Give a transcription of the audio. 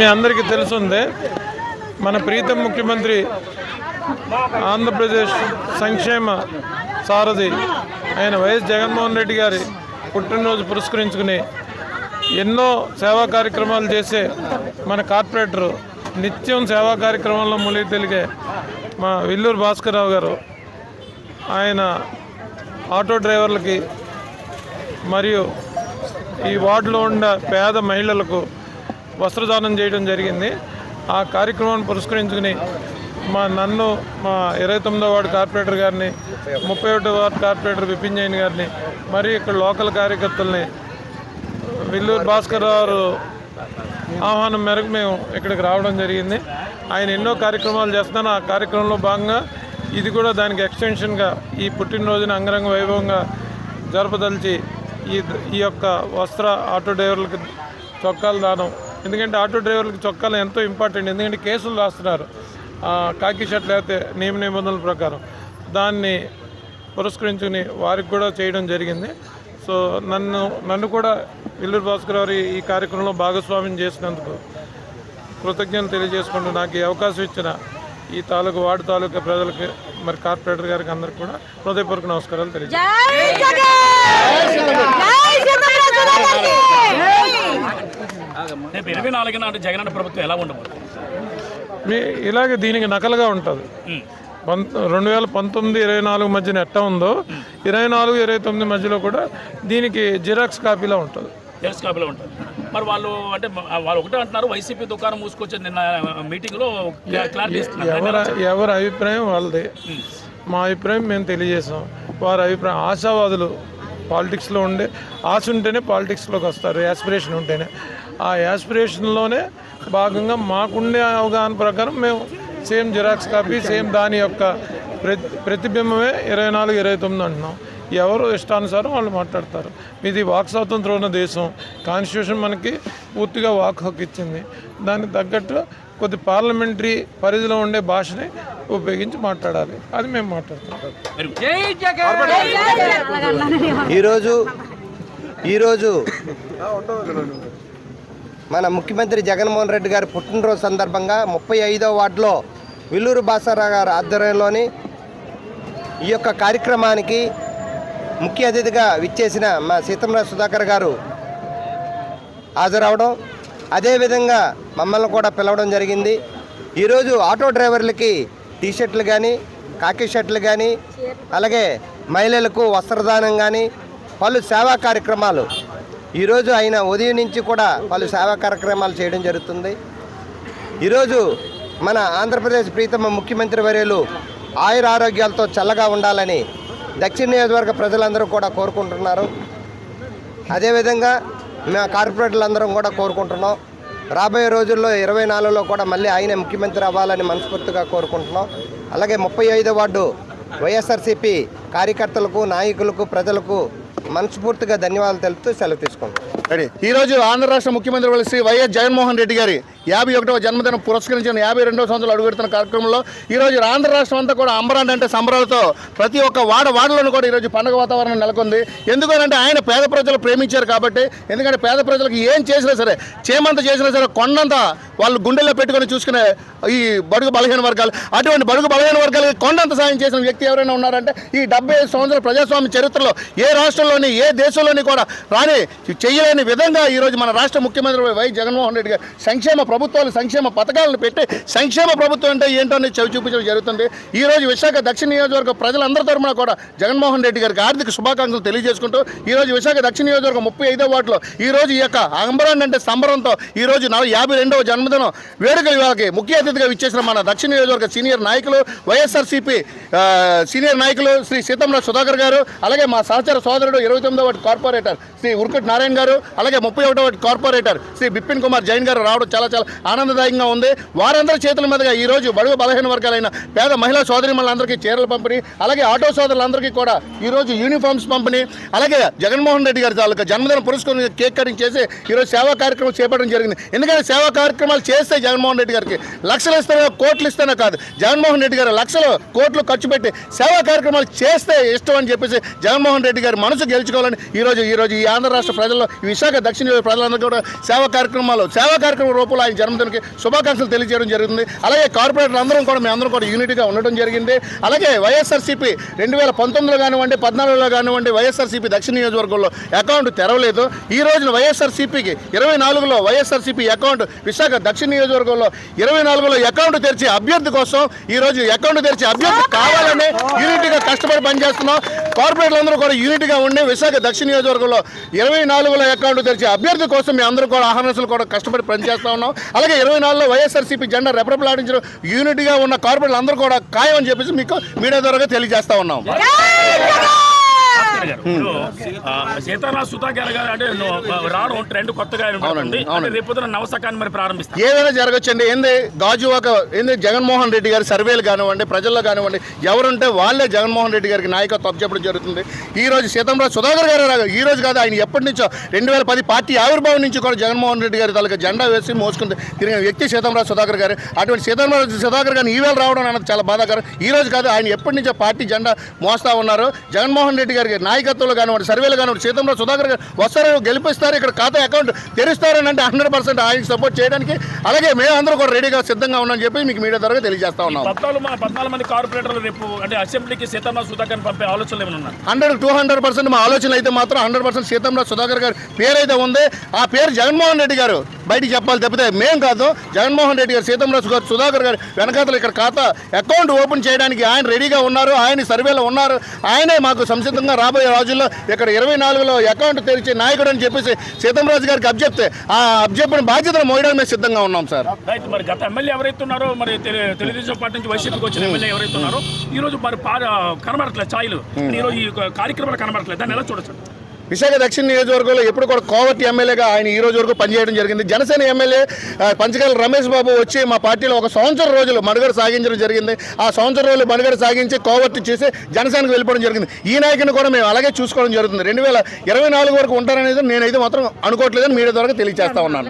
మీ అందరికీ తెలుసుందే మన ప్రీతం ముఖ్యమంత్రి ఆంధ్రప్రదేశ్ సంక్షేమ సారథి ఆయన వైఎస్ జగన్మోహన్ రెడ్డి గారి పుట్టినరోజు పురస్కరించుకుని ఎన్నో సేవా కార్యక్రమాలు చేసే మన కార్పొరేటరు నిత్యం సేవా కార్యక్రమంలో మునిగి తెలిగే మా విల్లూరు భాస్కర్రావు గారు ఆయన ఆటో డ్రైవర్లకి మరియు ఈ వార్డులో ఉన్న పేద మహిళలకు వస్త్రదానం చేయడం జరిగింది. ఆ కార్యక్రమాన్ని పురస్కరించుకుని మా నన్ను మా ఇరవై తొమ్మిదో వార్డు కార్పొరేటర్ గారిని ముప్పై ఒకటో వార్డు కార్పొరేటర్ విపిన్ జైన్ గారిని మరియు ఇక్కడ లోకల్ కార్యకర్తల్ని విల్లూరు భాస్కర్ గారు ఆహ్వానం మేరకు మేము ఇక్కడికి రావడం జరిగింది. ఆయన ఎన్నో కార్యక్రమాలు చేస్తున్నాను ఆ కార్యక్రమంలో భాగంగా ఇది కూడా దానికి ఎక్స్టెన్షన్గా ఈ పుట్టినరోజున అంగరంగ వైభవంగా జరపదలిచి ఈ ఈ యొక్క వస్త్ర ఆటో డ్రైవర్లకు చొక్కాలు దానం ఎందుకంటే ఆటో డ్రైవర్లకు చొక్కాలు ఎంతో ఇంపార్టెంట్ ఎందుకంటే కేసులు రాస్తున్నారు. ఆ, కాకి షర్ట్ లేకపోతే నియమ నిబంధనల ప్రకారం. దాన్ని పురస్కరించుకుని వారికి కూడా చేయడం జరిగింది. సో నన్ను నన్ను కూడా ఇల్లూరు భాస్కర్ గారు ఈ- కార్యక్రమంలో భాగస్వామ్యం చేసినందుకు కృతజ్ఞతలు తెలియజేసుకుంటూ నాకు ఈ అవకాశం ఇచ్చిన ఈ తాలూకు వార్డు తాలూకా ప్రజలకి మరి కార్పొరేటర్ గారికి అందరికి కూడా హృదయపూర్వక నమస్కారాలు తెలియజేస్తాను రేపు ఇరవై నాలుగు నాడు జగన్ అన్న ప్రభుత్వం ఎలా ఉండబోతుంది? మీ ఇలాగే దీనికి నకలుగా ఉంటుంది. పంత రెండు వేల పంతొమ్మిది ఇరవై నాలుగు మధ్యన ఎట్టా ఉందో ఇరవై నాలుగు ఇరవై తొమ్మిది మధ్యలో కూడా దీనికి జిరాక్స్ కాపీలా ఉంటుంది. ఎస్ కాపీలో ఉంటుంది. మరి వాళ్ళు అంటే వాళ్ళు ఒకటే అంటున్నారు వైసీపీ దుకాణం మూసుకొచ్చి నిన్న మీటింగ్లో క్లారిటీ ఇస్తున్నారు. ఎవరి ఎవరి అభిప్రాయం వాళ్ళది. మా అభిప్రాయం మేము తెలియజేసాం. వారి అభిప్రాయం ఆశావాదులు పాలిటిక్స్లో ఉండే ఆశ ఉంటేనే పాలిటిక్స్లోకి వస్తారు యాస్పిరేషన్ ఉంటేనే. ఆ యాస్పిరేషన్లోనే భాగంగా మాకుండే అవగాహన ప్రకారం మేము సేమ్ జిరాక్స్ కాపీ సేమ్ దాని యొక్క ప్రతి ప్రతిబింబమే ఇరవై నాలుగు ఇరవై తొమ్మిది అంటున్నాం. ఎవరు ఇష్టానుసారం వాళ్ళు మాట్లాడతారు. ఇది వాక్ స్వాతంత్రం ఉన్న దేశం. కాన్స్టిట్యూషన్ మనకి పూర్తిగా వాక్ హక్కు ఇచ్చింది. దానికి తగ్గట్టు కొద్ది పార్లమెంటరీ పరిధిలో ఉండే భాషని ఉపయోగించి మాట్లాడాలి. అది మేము మాట్లాడుతుంటాం ఈరోజు ఈరోజు మన ముఖ్యమంత్రి జగన్మోహన్ రెడ్డి గారి పుట్టినరోజు సందర్భంగా ముప్పై ఐదో వార్డులో విల్లూరు బాసారావు గారి ఆధ్వర్యంలోని ఈ యొక్క కార్యక్రమానికి ముఖ్య అతిథిగా విచ్చేసిన మా సీతంరాజు సుధాకర్ గారు హాజరవడం అదేవిధంగా మమ్మల్ని కూడా పిలవడం జరిగింది. ఈరోజు ఆటో డ్రైవర్లకి టీ షర్ట్లు కానీ కాకి షర్ట్లు కానీ అలాగే మహిళలకు వస్త్రదానం కానీ పలు సేవా కార్యక్రమాలు ఈరోజు ఆయన ఉదయం నుంచి కూడా పలు సేవా కార్యక్రమాలు చేయడం జరుగుతుంది. ఈరోజు మన ఆంధ్రప్రదేశ్ ప్రీతమ ముఖ్యమంత్రి వర్యులు ఆయుర ఆరోగ్యాలతో చల్లగా ఉండాలని దక్షిణ నియోజకవర్గ ప్రజలందరూ కూడా కోరుకుంటున్నారు. అదేవిధంగా మా కార్పొరేటర్లు అందరం కూడా కోరుకుంటున్నాం. రాబోయే రోజుల్లో ఇరవై నాలుగులో కూడా మళ్ళీ ఆయన ముఖ్యమంత్రి అవ్వాలని మనస్ఫూర్తిగా కోరుకుంటున్నాం. అలాగే ముప్పై ఐదో వార్డు వైఎస్ఆర్సీపీ కార్యకర్తలకు నాయకులకు ప్రజలకు మనస్ఫూర్తిగా ధన్యవాదాలు తెలుపుతూ సెలవు తీసుకుంటాం రెడీ ఈరోజు ఆంధ్ర రాష్ట్ర ముఖ్యమంత్రి వల్ల శ్రీ వైఎస్ జగన్మోహన్ రెడ్డి గారి యాభై ఒకటవ జన్మదినం పురస్కరించిన యాభై రెండవ సంవత్సరాలు అడుగుతున్న కార్యక్రమంలో ఈరోజు ఆంధ్ర రాష్ట్రం అంతా కూడా అంబరాన్ అంటే సంబరాలతో ప్రతి ఒక్క వాడ వాడలను కూడా ఈరోజు పండుగ వాతావరణం నెలకొంది. ఎందుకనంటే ఆయన పేద ప్రజలు ప్రేమించారు కాబట్టి ఎందుకంటే పేద ప్రజలకు ఏం చేసినా సరే చేమంత చేసినా సరే కొండంత వాళ్ళు గుండెల్లో పెట్టుకొని చూసుకునే ఈ బడుగు బలహీన వర్గాలు అటువంటి బడుగు బలహీన వర్గాలకి కొండంత సాయం చేసిన వ్యక్తి ఎవరైనా ఉన్నారంటే ఈ డెబ్బై ఐదు సంవత్సరాల ప్రజాస్వామ్య చరిత్రలో ఏ రాష్ట్రంలోని ఏ దేశంలోని కూడా రాని చేయలేని విధంగా ఈరోజు మన రాష్ట్ర ముఖ్యమంత్రి వై జగన్మోహన్ రెడ్డి గారు సంక్షేమ ప్రభుత్వాలు సంక్షేమ పథకాలను పెట్టి సంక్షేమ ప్రభుత్వం అంటే ఏంటో అనేది చవి చూపించడం జరుగుతుంది. ఈ రోజు విశాఖ దక్షిణ నియోజకవర్గ ప్రజలందరి తరఫున కూడా జగన్మోహన్ రెడ్డి గారికి ఆర్థిక శుభాకాంక్షలు తెలియజేసుకుంటూ ఈ రోజు విశాఖ దక్షిణ నియోజకవర్గం ముప్పై ఐదో వార్డులో ఈ రోజు ఈ యొక్క అంబరాన్ అంటే సంబరంతో ఈ రోజు యాభై రెండవ జన్మదినం వేడుకల వేళకి ముఖ్య అతిథిగా విచ్చేసిన మన దక్షిణ నియోజకవర్గ సీనియర్ నాయకులు వైఎస్ఆర్సీపీ ఆ, సీనియర్ నాయకులు శ్రీ సీతంరావు సుధాకర్ గారు అలాగే మా సహచర సోదరుడు ఇరవై తొమ్మిదో వాటి కార్పొరేటర్ శ్రీ ఉర్కట్ నారాయణ గారు అలాగే ముప్పై ఒకటో వాటి కార్పొరేటర్ శ్రీ బిపిన్ కుమార్ జైన్ గారు రావడం చాలా చాలా ఆనందదాయకంగా ఉంది. వారందరి చేతుల మీదుగా ఈ రోజు బడుగు బలహీన వర్గాలైన పేద మహిళా సోదరి మళ్ళందరికీ చీరలు పంపిణీ అలాగే ఆటో సోదరులందరికీ కూడా ఈ రోజు యూనిఫామ్స్ పంపిణీ అలాగే జగన్మోహన్ రెడ్డి గారి తాలూకా జన్మదినం పురస్కరణ కేక్ కటింగ్ చేసి ఈరోజు సేవా కార్యక్రమం చేపట్టడం జరిగింది. ఎందుకంటే సేవా కార్యక్రమాలు చేస్తే జగన్మోహన్ రెడ్డి గారికి లక్షలు ఇస్తేనే కోట్లు ఇస్తేనే కాదు. జగన్మోహన్ రెడ్డి గారు లక్షలు కోట్లు ఖర్చు పెట్టి సేవా కార్యక్రమాలు చేస్తే ఇష్టం అని చెప్పేసి జగన్మోహన్ రెడ్డి గారి మనసు గెలుచుకోవాలని ఈరోజు ఈరోజు ఈ ఆంధ్ర రాష్ట్ర ప్రజల్లో విశాఖ దక్షిణ ప్రజలందరూ కూడా సేవా కార్యక్రమాలు సేవా కార్యక్రమం రూపంలో ఆయన జన్మదినకి శుభాకాంక్షలు తెలియజేయడం జరుగుతుంది అలాగే కార్పొరేటర్ అందరం కూడా మేము అందరం కూడా యూనిట్గా ఉండడం జరిగింది. అలాగే వైఎస్ఆర్సీపీ రెండు వేల పంతొమ్మిదిలో కానివ్వండి పద్నాలుగులో కానివ్వండి వైఎస్ఆర్సీపీ దక్షిణ నియోజకవర్గంలో అకౌంట్ తెరవలేదు. ఈ రోజున వైఎస్ఆర్సీపీకి ఇరవై నాలుగులో వైఎస్ఆర్సీపీ అకౌంట్ విశాఖ దక్షిణ నియోజకవర్గంలో ఇరవై నాలుగులో అకౌంట్ తెరిచే అభ్యర్థి కోసం ఈ రోజు అకౌంట్ తెరిచే అభ్యర్థి కావాలని యూనిట్గా కష్టపడి పనిచేస్తున్నాం. కార్పొరేటర్లందరూ కూడా యూనిట్గా ఉండి విశాఖ దక్షిణ నియోజకవర్గంలో ఇరవై నాలుగులో అకౌంట్ తెరిచి అభ్యర్థి కోసం మేము అందరూ కూడా ఆహ్వానసులు కూడా కష్టపడి పనిచేస్తూ ఉన్నాం. అలాగే ఇరవై నాలుగులో వైఎస్ఆర్సీపీ జెండా రెపరెపలాడించడం యూనిట్గా ఉన్న కార్పొరేట్లు అందరూ కూడా ఖాయం అని చెప్పేసి మీకు మీడియా ద్వారా తెలియజేస్తా ఉన్నాం. గారు, సీతారాం సుధాకర్ గారు అంటే రావడం ట్రెండ్ కొత్తగా నవశకాన్ని మరి ప్రారంభిస్తారు ఏదైనా జరగచ్చండి. ఏంది? గాజువాక ఏంది? జగన్మోహన్ రెడ్డి గారి సర్వేలు కానివ్వండి ప్రజల్లో కానివ్వండి ఎవరుంటే వాళ్ళే జగన్మోహన్ రెడ్డి గారికి నాయకత్వం చెప్పడం జరుగుతుంది. ఈ రోజు సీతంరాజు సుధాకర్ గారు ఈ రోజు కాదు ఆయన ఎప్పటి నుంచో రెండు వేల పది పార్టీ ఆవిర్భావం నుంచి కూడా జగన్మోహన్ రెడ్డి గారి తాలూకా జెండా వేసి మోసుకుంది తిరిగిన వ్యక్తి సీతంరాజు సుధాకర్ గారు. అటువంటి సీతంరాజు సుధాకర్ గారిని ఈవేళ రావడం అన్నది చాలా బాధాకరం. ఈ రోజు కాదు ఆయన ఎప్పటి నుంచో పార్టీ జెండా మోస్తా ఉన్నారు. జగన్మోహన్ రెడ్డి గారికి నాయకత్వంలో కానివ్వండి సర్వేలు కానివ్వండి సీతంరాజు సుధాకర్ గారు వస్తారు గెలిపిస్తారు ఇక్కడ ఖాతా అకౌంట్ తెరుస్తారని అంటే హండ్రెడ్ పర్సెంట్ ఆయనకి సపోర్ట్ చేయడానికి. అలాగే మేము అందరూ కూడా రెడీగా సిద్ధంగా ఉన్నామని చెప్పి మీకు మీడియా ద్వారా తెలియజేస్తా ఉన్నాం. పద్నాలుగు మా- పద్నాలుగు మంది కార్పొరేటర్లు రేపు అంటే అసెంబ్లీకి సీతారాం సుధాకర్ పంపే ఆలోచనలు ఏమైనా హండ్రెడ్ టూ హండ్రెడ్ పర్సెంట్ మా ఆలోచన అయితే మాత్రం హండ్రెడ్ పర్సెంట్ సీతంరాజు సుధాకర్ గారి పేరు అయితే ఉంది. ఆ పేరు జగన్మోహన్ రెడ్డి గారు. బయటికి చెప్పాలి తప్పితే మేం కాదు. జగన్మోహన్ రెడ్డి గారు సీతంరాజు గారు సుధాకర్ గారు వెనకాతలు ఇక్కడ ఖాతా అకౌంట్ ఓపెన్ చేయడానికి ఆయన రెడీగా ఉన్నారు. ఆయన సర్వేలో ఉన్నారు. ఆయనే మాకు సంసిద్ధంగా రాబోయే రోజుల్లో ఇక్కడ ఇరవై నాలుగులో అకౌంట్ తెరిచే నాయకుడు అని చెప్పేసి సీతంరాజు గారికి అబ్జెప్తే ఆ అబ్జెప్పిన బాధ్యతను మోయడానికి మేము సిద్ధంగా ఉన్నాం సార్. రైట్ మరి గత ఎమ్మెల్యే ఎవరైతే ఉన్నారో మరి తెలు- తెలుగుదేశం పార్టీ నుంచి వైసీపీకి వచ్చిన ఎమ్మెల్యే ఎవరైతే ఉన్నారో ఈ రోజు మరి కనబడట్లేదు ఛాయలు. ఈ రోజు ఈ కార్యక్రమాలు కనబడట్లేదు దాన్ని ఎలా చూడొచ్చు? విశాఖ దక్షిణ నియోజకవర్గంలో ఎప్పుడు కూడా కోవటి ఎమ్మెల్యేగా ఆయన ఈ రోజు వరకు పనిచేయడం జరిగింది. జనసేన ఎమ్మెల్యే పంచగల పంచకాల రమేష్ బాబు వచ్చి మా పార్టీలో ఒక సంవత్సరం రోజులు మనుగడ సాగించడం జరిగింది. ఆ సంవత్సరం రోజులు మనుగడ సాగించి కోవర్టి చేసి జనసేనకు వెళ్ళిపోవడం జరిగింది. ఈ నాయకుని కూడా మేము అలాగే చూసుకోవడం జరుగుతుంది. రెండు వేల ఇరవై నాలుగు వరకు ఉంటారనేది నేనైతే మాత్రం అనుకోవట్లేదని మీడియా ద్వారా తెలియజేస్తా ఉన్నాను.